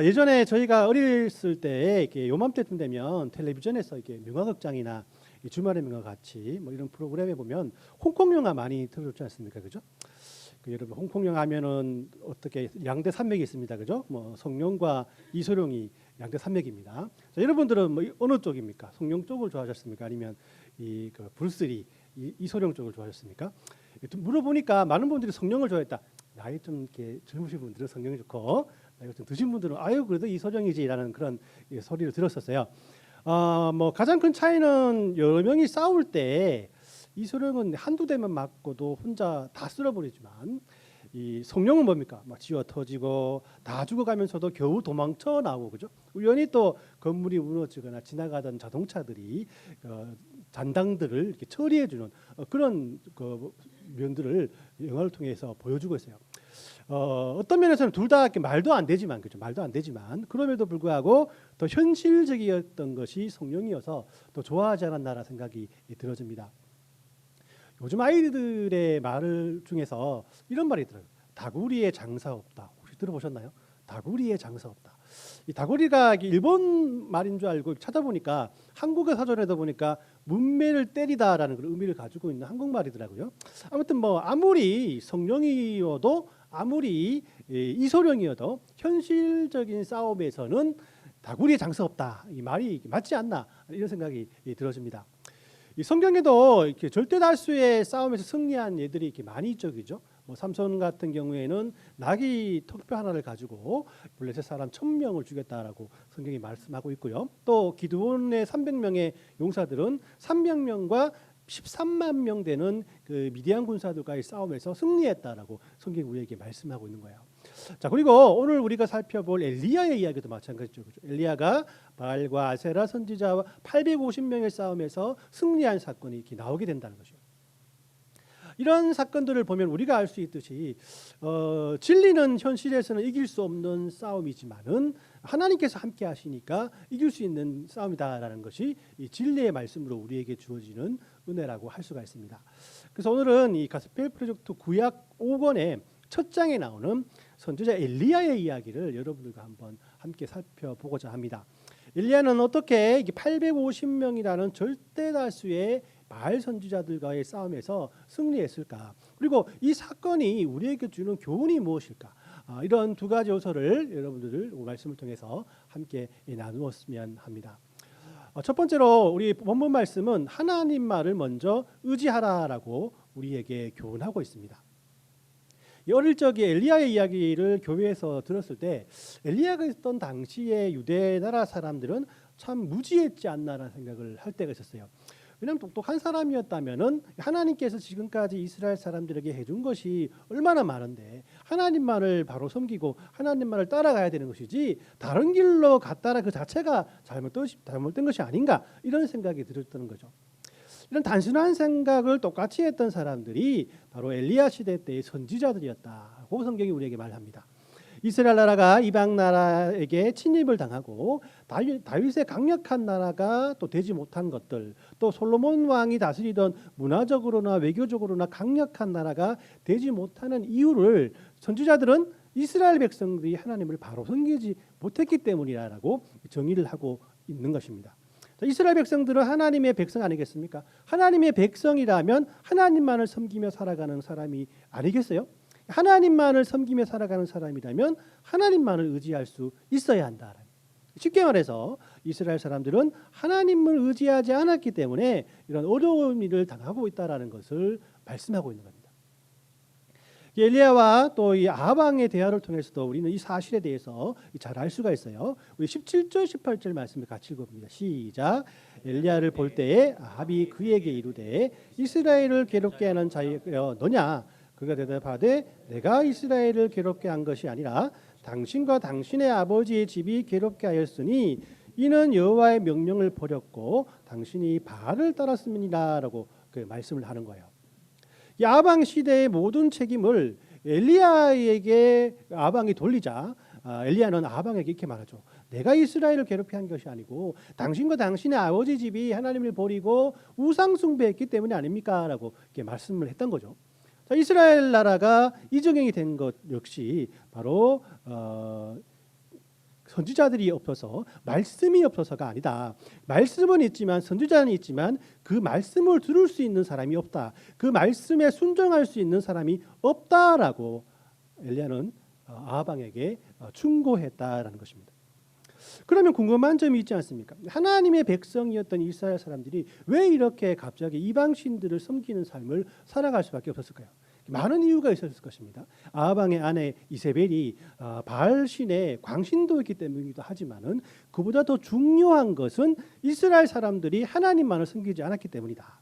어, 예전에 저희가 어렸을 때 이렇게 요맘때쯤 되면 텔레비전에서 이렇게 명화극장이나 이 주말의 명화 같이 뭐 이런 프로그램에 보면 홍콩 영화 많이 틀어줬지 않습니까, 그죠? 그 여러분 홍콩 영화 하면은 어떻게 양대 산맥이 있습니다, 그죠? 뭐 성룡과 이소룡이 양대 산맥입니다. 자, 여러분들은 뭐 어느 쪽입니까? 성룡 쪽을 좋아하셨습니까? 아니면 이그 브루스리 이, 이소룡 쪽을 좋아하셨습니까? 물어보니까 많은 분들이 성룡을 좋아했다. 나이 좀 이렇게 젊으신 분들은 성룡이 좋고 나 이가 좀 드신 분들은 아유 그래도 이소룡이지라는 그런 예, 소리를 들었었어요. 어, 뭐 가장 큰 차이는 여러 명이 싸울 때 이소룡은 한두 대만 맞고도 혼자 다 쓸어버리지만 이 성룡은 뭡니까? 막 지어 터지고 다 죽어가면서도 겨우 도망쳐 나오고 그죠? 우연히 또 건물이 무너지거나 지나가던 자동차들이 어, 잔당들을 이렇게 처리해 주는 어, 그런 그 면들을 영화를 통해서 보여주고 있어요. 어, 어떤 면에서는 둘 다 말도 안 되지만 그죠 말도 안 되지만 그럼에도 불구하고 더 현실적이었던 것이 성령이어서 더 좋아하지 않았나라 생각이 들어집니다. 요즘 아이들의 말 중에서 이런 말이 있더라고요. 다구리에 장사 없다. 혹시 들어보셨나요? 다구리에 장사 없다. 이 다구리가 일본 말인 줄 알고 찾아보니까 한국어 사전에도 보니까 문매를 때리다라는 그런 의미를 가지고 있는 한국말이더라고요. 아무튼 뭐 아무리 성령이어도 아무리 이소령이어도 현실적인 싸움에서는 다구리에 장사 없다. 이 말이 맞지 않나 이런 생각이 들어집니다. 이 성경에도 이렇게 절대 다수의 싸움에서 승리한 예들이 이렇게 많이 있죠, 그죠? 뭐 삼손 같은 경우에는 나귀 턱표 하나를 가지고 블레셋 사람 천 명을 죽였다라고 성경이 말씀하고 있고요. 또 기드온의 300명의 용사들은 300명과 13만 명 되는 그 미디안 군사들과의 싸움에서 승리했다라고 성경이 우리에게 말씀하고 있는 거예요. 자 그리고 오늘 우리가 살펴볼 엘리야의 이야기도 마찬가지죠. 그렇죠? 엘리야가 바알과 아세라 선지자와 850명의 싸움에서 승리한 사건이 이렇게 나오게 된다는 것이죠. 이런 사건들을 보면 우리가 알 수 있듯이 어, 진리는 현실에서는 이길 수 없는 싸움이지만은 하나님께서 함께 하시니까 이길 수 있는 싸움이다라는 것이 이 진리의 말씀으로 우리에게 주어지는 은혜라고 할 수가 있습니다. 그래서 오늘은 이 가스펠 프로젝트 구약 5권의 첫 장에 나오는 선지자 엘리야의 이야기를 여러분들과 한번 함께 살펴보고자 합니다. 엘리야는 어떻게 850명이라는 절대 다수의 바알 선지자들과의 싸움에서 승리했을까? 그리고 이 사건이 우리에게 주는 교훈이 무엇일까? 아, 이런 두 가지 요소를 여러분들 말씀을 통해서 함께 나누었으면 합니다. 어, 첫 번째로 우리 본문 말씀은 하나님 말을 먼저 의지하라라고 우리에게 교훈하고 있습니다. 어릴 적에 엘리야의 이야기를 교회에서 들었을 때 엘리야가 있던 당시의 유대 나라 사람들은 참 무지했지 않나라는 생각을 할 때가 있었어요. 왜냐하면 똑똑한 사람이었다면은 하나님께서 지금까지 이스라엘 사람들에게 해준 것이 얼마나 많은데 하나님만을 바로 섬기고 하나님만을 따라가야 되는 것이지 다른 길로 갔다라 그 자체가 잘못된, 것이 아닌가 이런 생각이 들었던 거죠. 이런 단순한 생각을 똑같이 했던 사람들이 바로 엘리야 시대 때의 선지자들이었다고 성경이 우리에게 말합니다. 이스라엘 나라가 이방 나라에게 침입을 당하고 다윗의 강력한 나라가 또 되지 못한 것들 또 솔로몬 왕이 다스리던 문화적으로나 외교적으로나 강력한 나라가 되지 못하는 이유를 선지자들은 이스라엘 백성들이 하나님을 바로 섬기지 못했기 때문이라고 정의를 하고 있는 것입니다. 이스라엘 백성들은 하나님의 백성 아니겠습니까? 하나님의 백성이라면 하나님만을 섬기며 살아가는 사람이 아니겠어요? 하나님만을 섬기며 살아가는 사람이라면 하나님만을 의지할 수 있어야 한다. 쉽게 말해서 이스라엘 사람들은 하나님을 의지하지 않았기 때문에 이런 어려운 일을 당하고 있다라는 것을 말씀하고 있는 겁니다. 엘리야와 또 이 아방의 대화를 통해서도 우리는 이 사실에 대해서 잘 알 수가 있어요. 우리 17절 18절 말씀을 같이 읽어봅니다. 시작. 엘리야를 볼 때에 아합이 그에게 이르되 이스라엘을 괴롭게 하는 자여 너냐 그가 대답하되 내가 이스라엘을 괴롭게 한 것이 아니라 당신과 당신의 아버지의 집이 괴롭게 하였으니 이는 여호와의 명령을 버렸고 당신이 바알을 따랐음이니라라고 그 말씀을 하는 거예요. 야방 시대의 모든 책임을 엘리야에게 아방이 돌리자 아, 엘리야는 아방에게 이렇게 말하죠. 내가 이스라엘을 괴롭게 한 것이 아니고 당신과 당신의 아버지 집이 하나님을 버리고 우상 숭배했기 때문이 아닙니까라고 이렇게 말씀을 했던 거죠. 이스라엘 나라가 이정형이 된 것 역시 바로 어, 선지자들이 없어서 말씀이 없어서가 아니다. 말씀은 있지만 선지자는 있지만 그 말씀을 들을 수 있는 사람이 없다. 그 말씀에 순종할 수 있는 사람이 없다라고 엘리야는 어, 아하방에게 어, 충고했다라는 것입니다. 그러면 궁금한 점이 있지 않습니까? 하나님의 백성이었던 이스라엘 사람들이 왜 이렇게 갑자기 이방 신들을 섬기는 삶을 살아갈 수밖에 없었을까요? 많은 이유가 있었을 것입니다. 아하방의 아내 이세벨이 아, 바알 신의 광신도였기 때문이기도 하지만은 그보다 더 중요한 것은 이스라엘 사람들이 하나님만을 섬기지 않았기 때문이다.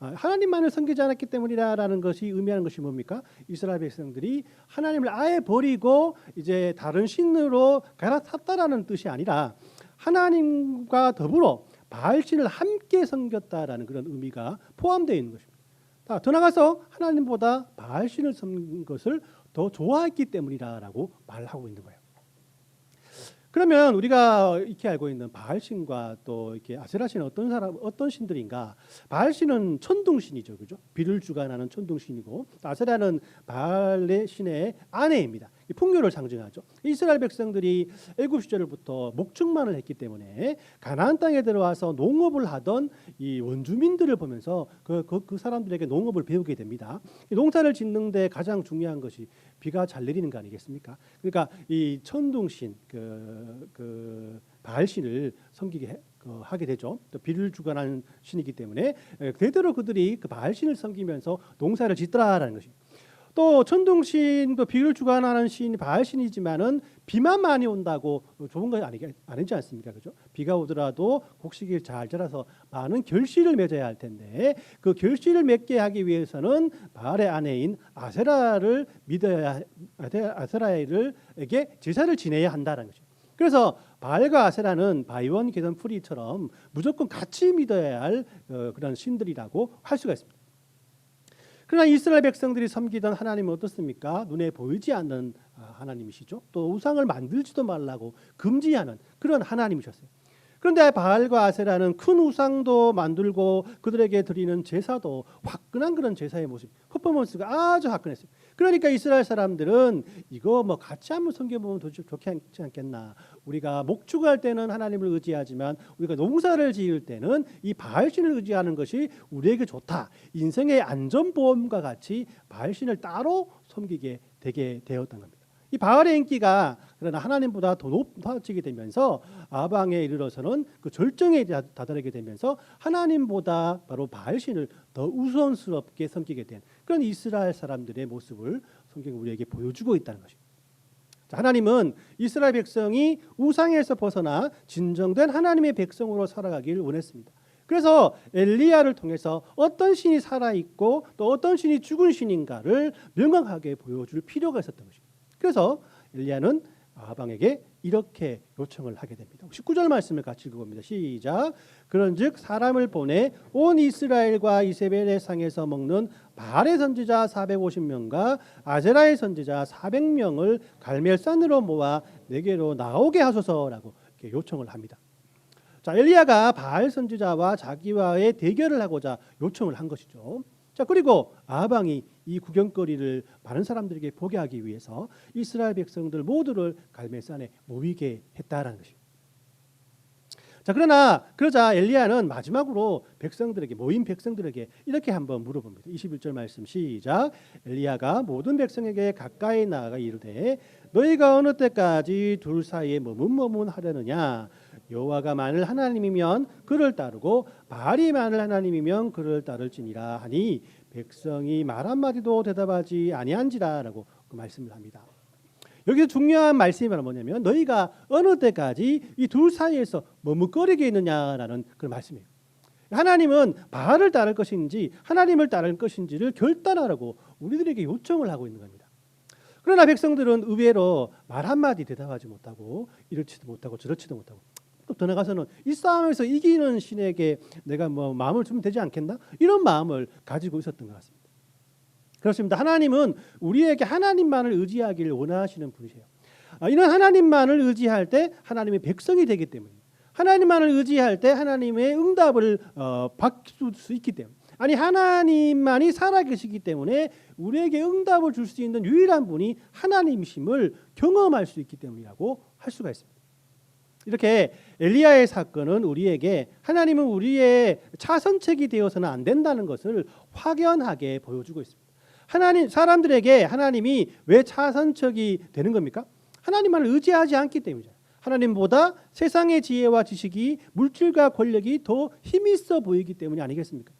아, 하나님만을 섬기지 않았기 때문이라는 것이 의미하는 것이 뭡니까? 이스라엘 백성들이 하나님을 아예 버리고 이제 다른 신으로 갈아탔다라는 뜻이 아니라 하나님과 더불어 바알신을 함께 섬겼다라는 그런 의미가 포함되어 있는 것입니다. 자, 더 나가서 하나님보다 바알신을 섬긴 것을 더 좋아했기 때문이라고 말하고 있는 거예요. 그러면 우리가 이렇게 알고 있는 바알신과 또 이렇게 아세라신은 어떤 사람 어떤 신들인가? 바알신은 천둥신이죠, 그죠? 비를 주관하는 천둥신이고 아세라는 바알의 신의 아내입니다. 이 풍요를 상징하죠. 이스라엘 백성들이 애굽 시절부터 목축만을 했기 때문에 가나안 땅에 들어와서 농업을 하던 이 원주민들을 보면서 그, 그, 그 사람들에게 농업을 배우게 됩니다. 이 농사를 짓는데 가장 중요한 것이 비가 잘 내리는 거 아니겠습니까? 그러니까 이 천둥신 그, 그 바알신을 섬기게 해, 그, 하게 되죠. 또 비를 주관하는 신이기 때문에 에, 대대로 그들이 그 바알신을 섬기면서 농사를 짓더라라는 것입니다. 또 천둥신도 비를 주관하는 신이 바알 신이지만은 비만 많이 온다고 좋은 건 아니, 아니지 않습니까? 그죠? 비가 오더라도 곡식이 잘 자라서 많은 결실을 맺어야 할 텐데 그 결실을 맺게 하기 위해서는 바알의 아내인 아세라를 믿어야 아세라에게 제사를 지내야 한다는 거죠. 그래서 바알과 아세라는 바이원 계던 프리처럼 무조건 같이 믿어야 할 어, 그런 신들이라고 할 수가 있습니다. 그러나 이스라엘 백성들이 섬기던 하나님은 어떻습니까? 눈에 보이지 않는 아, 하나님이시죠. 또 우상을 만들지도 말라고 금지하는 그런 하나님이셨어요. 그런데 바알과 아세라는 큰 우상도 만들고 그들에게 드리는 제사도 화끈한 그런 제사의 모습, 퍼포먼스가 아주 화끈했어요. 그러니까 이스라엘 사람들은 이거 뭐 같이 한번 섬겨보면 더 좋지 않겠나. 우리가 목축할 때는 하나님을 의지하지만 우리가 농사를 지을 때는 이 바알신을 의지하는 것이 우리에게 좋다. 인생의 안전보험과 같이 바알신을 따로 섬기게 되게 되었던 겁니다. 이 바알의 인기가 그러나 하나님보다 더 높아지게 되면서 아방에 이르러서는 그 절정에 다다르게 되면서 하나님보다 바로 바알 신을 더 우선스럽게 섬기게 된 그런 이스라엘 사람들의 모습을 성경이 우리에게 보여주고 있다는 것입니다. 하나님은 이스라엘 백성이 우상에서 벗어나 진정된 하나님의 백성으로 살아가길 원했습니다. 그래서 엘리야를 통해서 어떤 신이 살아 있고 또 어떤 신이 죽은 신인가를 명확하게 보여줄 필요가 있었던 것입니다. 그래서 엘리야는 아방에게 이렇게 요청을 하게 됩니다. 19절 말씀을 같이 읽어봅니다. 시작. 그런즉 사람을 보내 온 이스라엘과 이세벨의 상에서 먹는 바알의 선지자 450명과 아제라의 선지자 400명을 갈멜산으로 모아 내게로 나오게 하소서라고 요청을 합니다. 자 엘리야가 바알 선지자와 자기와의 대결을 하고자 요청을 한 것이죠. 자 그리고 아방이 이 구경거리를 많은 사람들에게 보게 하기 위해서 이스라엘 백성들 모두를 갈멜산에 모이게 했다라는 것입니다. 자 그러나 그러자 엘리야는 마지막으로 백성들에게 모인 백성들에게 이렇게 한번 물어봅니다. 21절 말씀 시작. 엘리야가 모든 백성에게 가까이 나아가 이르되 너희가 어느 때까지 둘 사이에 머문머문 하려느냐 여호와가 만일 하나님이면 그를 따르고 바알이 만일 하나님이면 그를 따를지니라 하니 백성이 말 한마디도 대답하지 아니한지라라고 그 말씀을 합니다. 여기서 중요한 말씀이 뭐냐면 너희가 어느 때까지 이 둘 사이에서 머뭇거리게 있느냐라는 그런 말씀이에요. 하나님은 바알을 따를 것인지 하나님을 따를 것인지를 결단하라고 우리들에게 요청을 하고 있는 겁니다. 그러나 백성들은 의외로 말 한마디 대답하지 못하고 이렇지도 못하고 저렇지도 못하고 또 더 나가서는 이 싸움에서 이기는 신에게 내가 뭐 마음을 주면 되지 않겠나 이런 마음을 가지고 있었던 것 같습니다. 그렇습니다. 하나님은 우리에게 하나님만을 의지하기를 원하시는 분이세요. 아, 이런 하나님만을 의지할 때 하나님의 백성이 되기 때문입니다. 하나님만을 의지할 때 하나님의 응답을 어, 받을 수 있기 때문에 아니 하나님만이 살아계시기 때문에 우리에게 응답을 줄 수 있는 유일한 분이 하나님이심을 경험할 수 있기 때문이라고 할 수가 있습니다. 이렇게 엘리야의 사건은 우리에게 하나님은 우리의 차선책이 되어서는 안 된다는 것을 확연하게 보여주고 있습니다. 하나님 사람들에게 하나님이 왜 차선책이 되는 겁니까? 하나님만을 의지하지 않기 때문이죠. 하나님보다 세상의 지혜와 지식이 물질과 권력이 더 힘있어 보이기 때문이 아니겠습니까?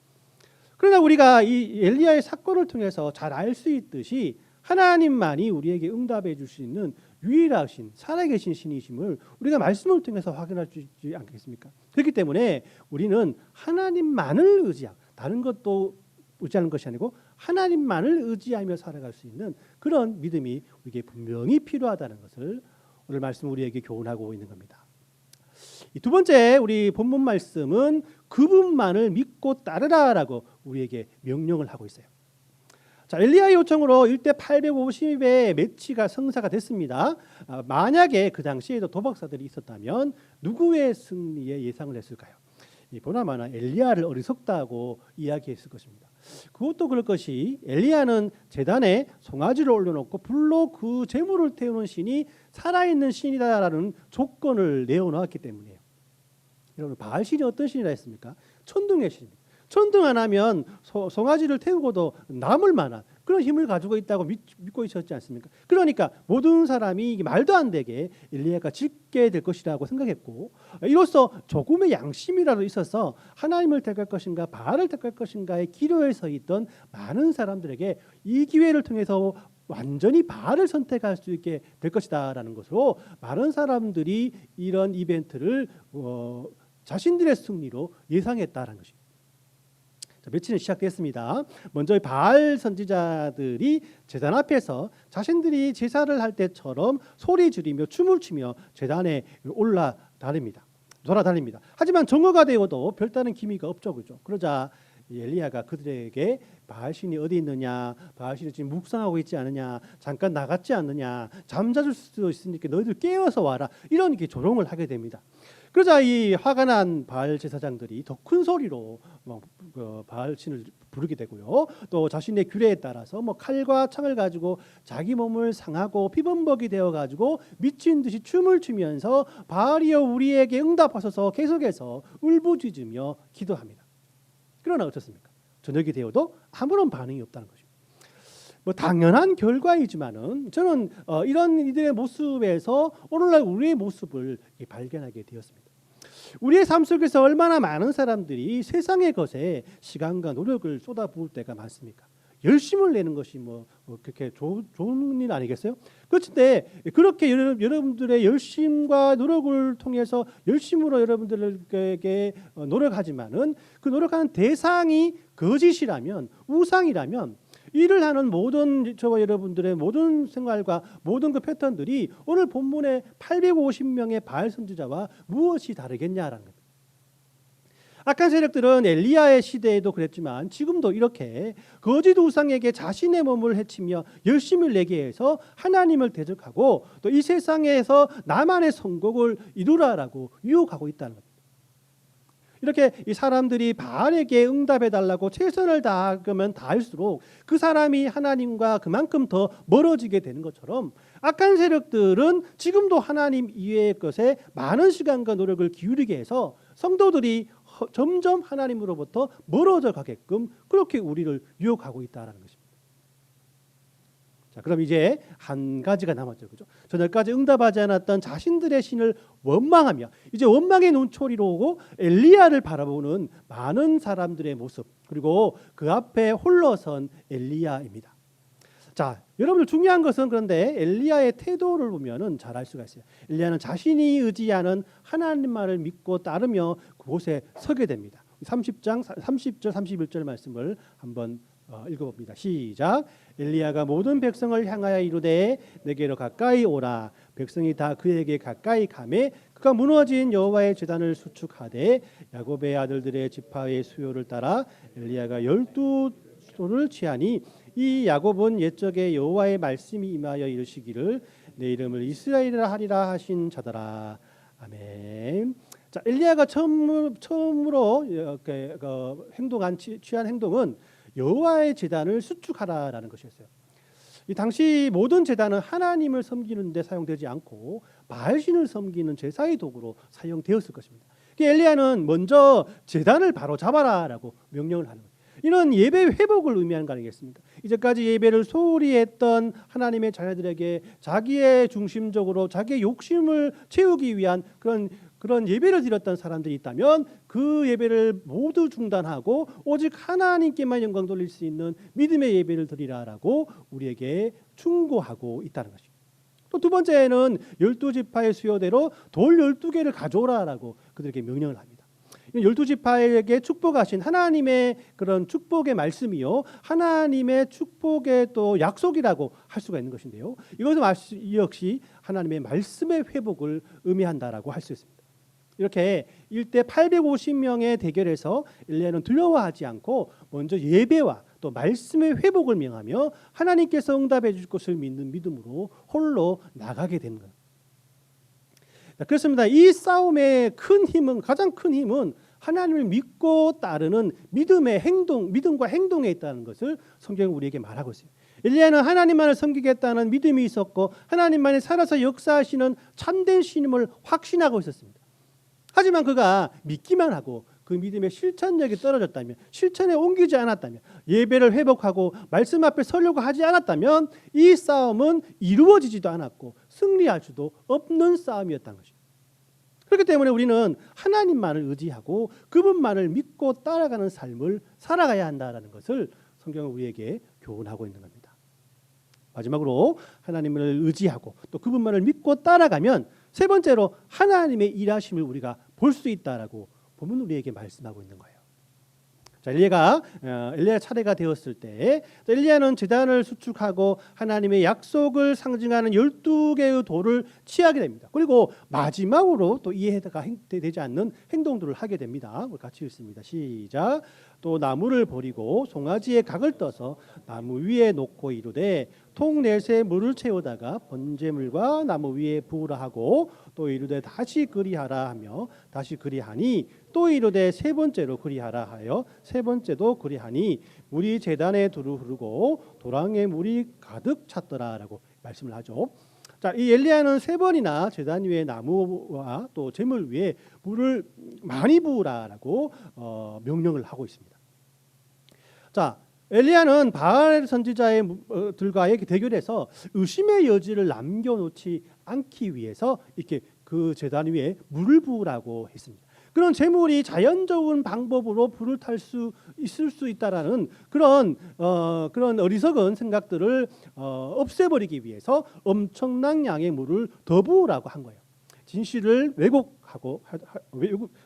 그러나 우리가 이 엘리야의 사건을 통해서 잘 알 수 있듯이 하나님만이 우리에게 응답해 줄 수 있는 유일하신 살아계신 신이심을 우리가 말씀을 통해서 확인할 수 있지 않겠습니까? 그렇기 때문에 우리는 하나님만을 의지하고 다른 것도 의지하는 것이 아니고 하나님만을 의지하며 살아갈 수 있는 그런 믿음이 우리에게 분명히 필요하다는 것을 오늘 말씀 우리에게 교훈하고 있는 겁니다. 이두 번째 우리 본문 말씀은 그분만을 믿고 따르라라고 우리에게 명령을 하고 있어요. 자, 엘리야의 요청으로 일대 850의 매치가 성사가 됐습니다. 아, 만약에 그 당시에도 도박사들이 있었다면 누구의 승리에 예상을 했을까요? 이 보나마나 엘리야를 어리석다고 이야기했을 것입니다. 그것도 그럴 것이 엘리야는 제단에 송아지를 올려놓고 불로 그 재물을 태우는 신이 살아있는 신이다라는 조건을 내어놓았기 때문이에요. 여러분 바알 신이 어떤 신이라 했습니까? 천둥의 신입니다. 천둥 안 하면 소, 송아지를 태우고도 남을 만한 그런 힘을 가지고 있다고 믿, 고 있었지 않습니까? 그러니까 모든 사람이 말도 안 되게 엘리야가 짓게 될 것이라고 생각했고 이로써 조금의 양심이라도 있어서 하나님을 택할 것인가 바알을 택할 것인가의 기로에 서 있던 많은 사람들에게 이 기회를 통해서 완전히 바알을 선택할 수 있게 될 것이다라는 것으로 많은 사람들이 이런 이벤트를 어, 자신들의 승리로 예상했다라는 것입니다. 자, 며칠은 시작됐습니다. 먼저 바알 선지자들이 제단 앞에서 자신들이 제사를 할 때처럼 소리 지르며 춤을 추며 제단에 올라다닙니다. 돌아다닙니다. 하지만 정오가 되어도 별다른 기미가 없죠, 그죠? 그러자 이 엘리야가 그들에게 바알신이 어디 있느냐, 바알신이 지금 묵상하고 있지 않느냐, 잠깐 나갔지 않느냐, 잠자줄 수도 있으니까 너희들 깨어서 와라 이런 게 조롱을 하게 됩니다. 그러자 이 화가 난 바알 제사장들이 더 큰 소리로 뭐, 어, 바알 신을 부르게 되고요. 또 자신의 규례에 따라서 뭐 칼과 창을 가지고 자기 몸을 상하고 피범벅이 되어 가지고 미친 듯이 춤을 추면서 바알이여 우리에게 응답하소서 계속해서 울부짖으며 기도합니다. 그러나 어떻습니까? 저녁이 되어도 아무런 반응이 없다는 것입니다. 뭐 당연한 결과이지만은 저는 어, 이런 이들의 모습에서 오늘날 우리의 모습을 발견하게 되었습니다. 우리의 삶 속에서 얼마나 많은 사람들이 세상의 것에 시간과 노력을 쏟아부을 때가 많습니까? 열심을 내는 것이 뭐 그렇게 좋, 좋은 일 아니겠어요? 그렇는데 그렇게 여러분들의 열심과 노력을 통해서 열심으로 여러분들에게 어, 노력하지만은 그 노력하는 대상이 거짓이라면 우상이라면 일을 하는 모든 저와 여러분들의 모든 생활과 모든 그 패턴들이 오늘 본문의 850명의 바알 선지자와 무엇이 다르겠냐라는. 악한 세력들은 엘리야의 시대에도 그랬지만 지금도 이렇게 거짓 우상에게 자신의 몸을 해치며 열심을 내게 해서 하나님을 대적하고 또 이 세상에서 나만의 성공을 이루라라고 유혹하고 있다는 겁니다. 이렇게 이 사람들이 바알에게 응답해 달라고 최선을 다하면 다할수록 그 사람이 하나님과 그만큼 더 멀어지게 되는 것처럼 악한 세력들은 지금도 하나님 이외의 것에 많은 시간과 노력을 기울이게 해서 성도들이 점점 하나님으로부터 멀어져 가게끔 그렇게 우리를 유혹하고 있다라는 것입니다. 자, 그럼 이제 한 가지가 남았죠. 그죠? 저녁까지 응답하지 않았던 자신들의 신을 원망하며 이제 원망의 눈초리로 오고 엘리야를 바라보는 많은 사람들의 모습 그리고 그 앞에 홀로 선 엘리야입니다. 자, 여러분들 중요한 것은 그런데 엘리야의 태도를 보면은 잘 알 수가 있어요. 엘리야는 자신이 의지하는 하나님 말을 믿고 따르며 그곳에 서게 됩니다. 30장 30절 31절 말씀을 한번 어, 읽어봅니다. 시작. 엘리야가 모든 백성을 향하여 이르되 내게로 가까이 오라. 백성이 다 그에게 가까이 가매 그가 무너진 여호와의 제단을 수축하되 야곱의 아들들의 지파의 수요를 따라 엘리야가 열두 소를 취하니 이 야곱은 옛적에 여호와의 말씀이 임하여 이르시기를 내 이름을 이스라엘이라 하리라 하신 자더라. 아멘. 자 엘리야가 처음 처음으로 이렇게 그 행동한 취한 행동은 여호와의 제단을 수축하라라는 것이었어요. 이 당시 모든 제단은 하나님을 섬기는 데 사용되지 않고 바알신을 섬기는 제사의 도구로 사용되었을 것입니다. 그 엘리야는 먼저 제단을 바로 잡아라라고 명령을 하는 거예요. 이는 예배 회복을 의미하는 거 아니겠습니까? 이제까지 예배를 소홀히 했던 하나님의 자녀들에게 자기의 중심적으로 자기의 욕심을 채우기 위한 그런 그런 예배를 드렸던 사람들이 있다면 그 예배를 모두 중단하고 오직 하나님께만 영광 돌릴 수 있는 믿음의 예배를 드리라라고 우리에게 충고하고 있다는 것입니다. 또두 번째는 열두 지파의 수요대로 돌 열두 개를 가져오라라고 그들에게 명령을 합니다. 열두 지파에게 축복하신 하나님의 그런 축복의 말씀이요 하나님의 축복의 또 약속이라고 할 수가 있는 것인데요. 이것은 역시 하나님의 말씀의 회복을 의미한다라고 할 수 있습니다. 이렇게 일대 850명의 대결에서 일리야는 두려워하지 않고 먼저 예배와 또 말씀의 회복을 명하며 하나님께서 응답해 주실 것을 믿는 믿음으로 홀로 나가게 되는 것. 그렇습니다. 이 싸움의 큰 힘은 가장 큰 힘은 하나님을 믿고 따르는 믿음의 행동, 믿음과 행동에 있다는 것을 성경이 우리에게 말하고 있어요. 엘리야는 하나님만을 섬기겠다는 믿음이 있었고 하나님만이 살아서 역사하시는 참된 신임을 확신하고 있었습니다. 하지만 그가 믿기만 하고 그 믿음의 실천력이 떨어졌다면 실천에 옮기지 않았다면 예배를 회복하고 말씀 앞에 서려고 하지 않았다면 이 싸움은 이루어지지도 않았고 승리할 수도 없는 싸움이었던 것입니다. 그렇기 때문에 우리는 하나님만을 의지하고 그분만을 믿고 따라가는 삶을 살아가야 한다라는 것을 성경은 우리에게 교훈하고 있는 겁니다. 마지막으로 하나님을 의지하고 또 그분만을 믿고 따라가면 세 번째로 하나님의 일하심을 우리가 볼 수 있다라고 보면 우리에게 말씀하고 있는 거예요. 자, 엘리야가 어, 엘리야 차례가 되었을 때 엘리야는 제단을 수축하고 하나님의 약속을 상징하는 12개의 돌을 취하게 됩니다. 그리고 마지막으로 또 이해가 되지 않는 행동들을 하게 됩니다. 같이 읽습니다. 시작. 또 나무를 버리고 송아지에 각을 떠서 나무 위에 놓고 이르되 통넷에 물을 채우다가 번제물과 나무 위에 부으라 하고 또 이르되 다시 그리하라 하며 다시 그리하니 또 이르되 세 번째로 그리하라 하여 세 번째도 그리하니 물이 제단에 두루 흐르고 도랑에 물이 가득 찼더라라고 말씀을 하죠. 자, 이 엘리야는 세 번이나 제단 위에 나무와 또 제물 위에 물을 많이 부으라라고 어, 명령을 하고 있습니다. 자, 엘리야는 바알 선지자들과의 대결에서 의심의 여지를 남겨놓지 않기 위해서 이렇게 그 제단 위에 물을 부으라고 했습니다. 그런 재물이 자연적인 방법으로 불을 탈 수 있을 수 있다라는 그런 어, 그런 어리석은 생각들을 어, 없애버리기 위해서 엄청난 양의 물을 더 부으라고 한 거예요. 진실을 왜곡하고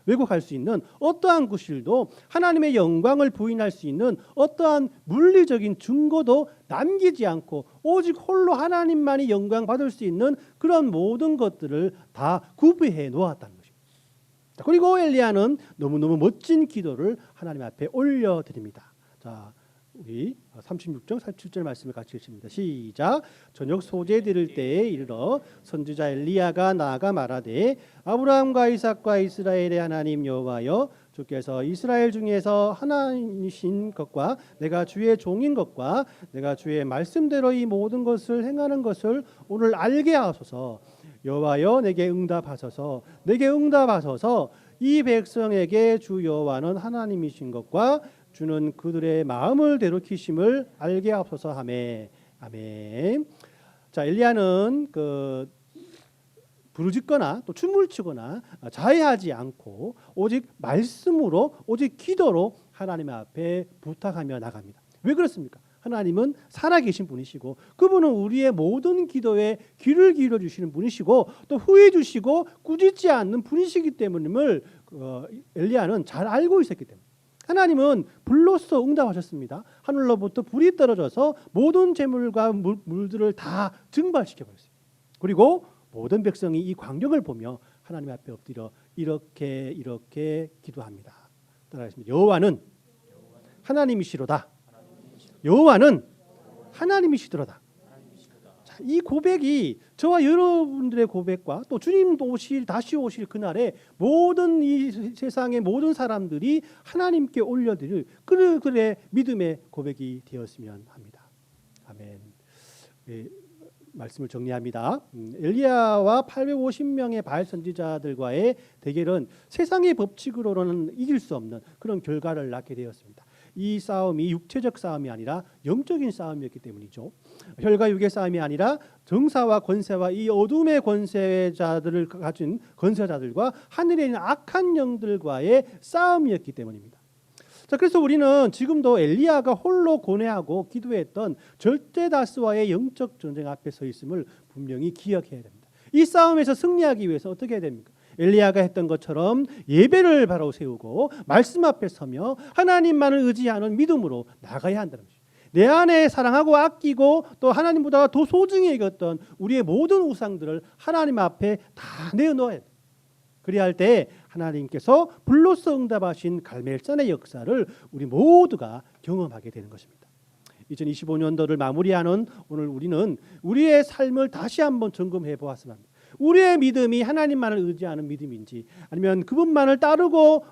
왜곡, 할 수 있는 어떠한 구실도 하나님의 영광을 부인할 수 있는 어떠한 물리적인 증거도 남기지 않고 오직 홀로 하나님만이 영광 받을 수 있는 그런 모든 것들을 다 구비해 놓았다는 것입니다. 그리고 엘리야는 너무너무 멋진 기도를 하나님 앞에 올려 드립니다. 자, 우리 36절 47절 말씀을 같이 읽습니다. 시작. 저녁 소재 드릴 때에 이르러 선지자 엘리야가 나아가 말하되 아브라함과 이삭과 이스라엘의 하나님 여호와여 주께서 이스라엘 중에서 하나님이신 것과 내가 주의 종인 것과 내가 주의 말씀대로 이 모든 것을 행하는 것을 오늘 알게 하소서. 여호와여 내게 응답하소서. 내게 응답하소서. 이 백성에게 주 여호와는 하나님이신 것과 주는 그들의 마음을 되돌키심을 알게 하소서 하매 아멘. 자 엘리야는 그 부르짖거나 또 춤을 추거나 자해하지 않고 오직 말씀으로 오직 기도로 하나님 앞에 부탁하며 나갑니다. 왜 그렇습니까? 하나님은 살아계신 분이시고 그분은 우리의 모든 기도에 귀를 기울여 주시는 분이시고 또 후회 주시고 꾸짖지 않는 분이시기 때문임을 어, 엘리야는 잘 알고 있었기 때문에 하나님은 불로써 응답하셨습니다. 하늘로부터 불이 떨어져서 모든 재물과 물, 물들을 다 증발시켜 버렸어요. 그리고 모든 백성이 이 광경을 보며 하나님 앞에 엎드려 이렇게 이렇게 기도합니다. 따라하겠습니다. 여호와는 하나님이시로다. 여호와는 하나님이시더라다. 이 고백이 저와 여러분들의 고백과 또 주님도 오실 다시 오실 그날에 모든 이 세상의 모든 사람들이 하나님께 올려드릴 그래 그래 믿음의 고백이 되었으면 합니다. 아멘. 예, 말씀을 정리합니다. 음, 엘리야와 850명의 바알 선지자들과의 대결은 세상의 법칙으로는 이길 수 없는 그런 결과를 낳게 되었습니다. 이 싸움이 육체적 싸움이 아니라 영적인 싸움이었기 때문이죠. 혈과 육의 싸움이 아니라 정사와 권세와 이 어둠의 권세자들을 가진 권세자들과 하늘에 있는 악한 영들과의 싸움이었기 때문입니다. 자, 그래서 우리는 지금도 엘리야가 홀로 고뇌하고 기도했던 절대 다수와의 영적 전쟁 앞에 서 있음을 분명히 기억해야 됩니다. 이 싸움에서 승리하기 위해서 어떻게 해야 됩니까? 엘리야가 했던 것처럼 예배를 바로 세우고 말씀 앞에 서며 하나님만을 의지하는 믿음으로 나가야 한다는 것이죠. 내 안에 사랑하고 아끼고 또 하나님보다 더 소중히 여겼던 우리의 모든 우상들을 하나님 앞에 다 내어놓아야 돼. 그리야 할때 하나님께서 불로서 응답하신 갈멜산의 역사를 우리 모두가 경험하게 되는 것입니다. 2025년도를 마무리하는 오늘 우리는 우리의 삶을 다시 한번 점검해 보았으면 합니다. 우리의 믿음이 하나님만을 의지하는 믿음인지 아니면 그분만을 따르고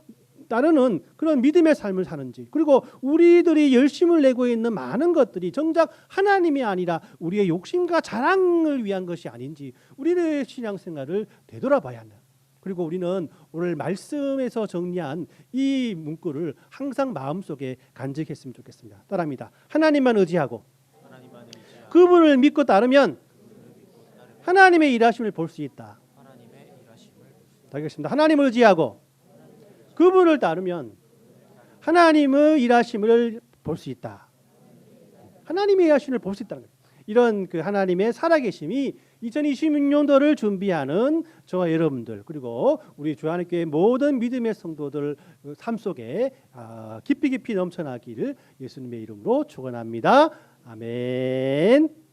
따르는 그런 믿음의 삶을 사는지 그리고 우리들이 열심을 내고 있는 많은 것들이 정작 하나님이 아니라 우리의 욕심과 자랑을 위한 것이 아닌지 우리의 신앙생활을 되돌아봐야 한다. 그리고 우리는 오늘 말씀에서 정리한 이 문구를 항상 마음속에 간직했으면 좋겠습니다. 따라합니다. 하나님만 의지하고 하나님만 의지하고 그분을 믿고 따르면 하나님의 일하심을 볼 수 있다. 다겠습니다. 하나님을 의지하고 그분을 따르면 하나님의 일하심을 볼 수 있다. 하나님의 일하심을 볼 수 있다는 거예요. 이런 그 하나님의 살아계심이 2026년도를 준비하는 저와 여러분들 그리고 우리 주한교회 모든 믿음의 성도들 삶 속에 아, 깊이 깊이 넘쳐나기를 예수님의 이름으로 축원합니다. 아멘.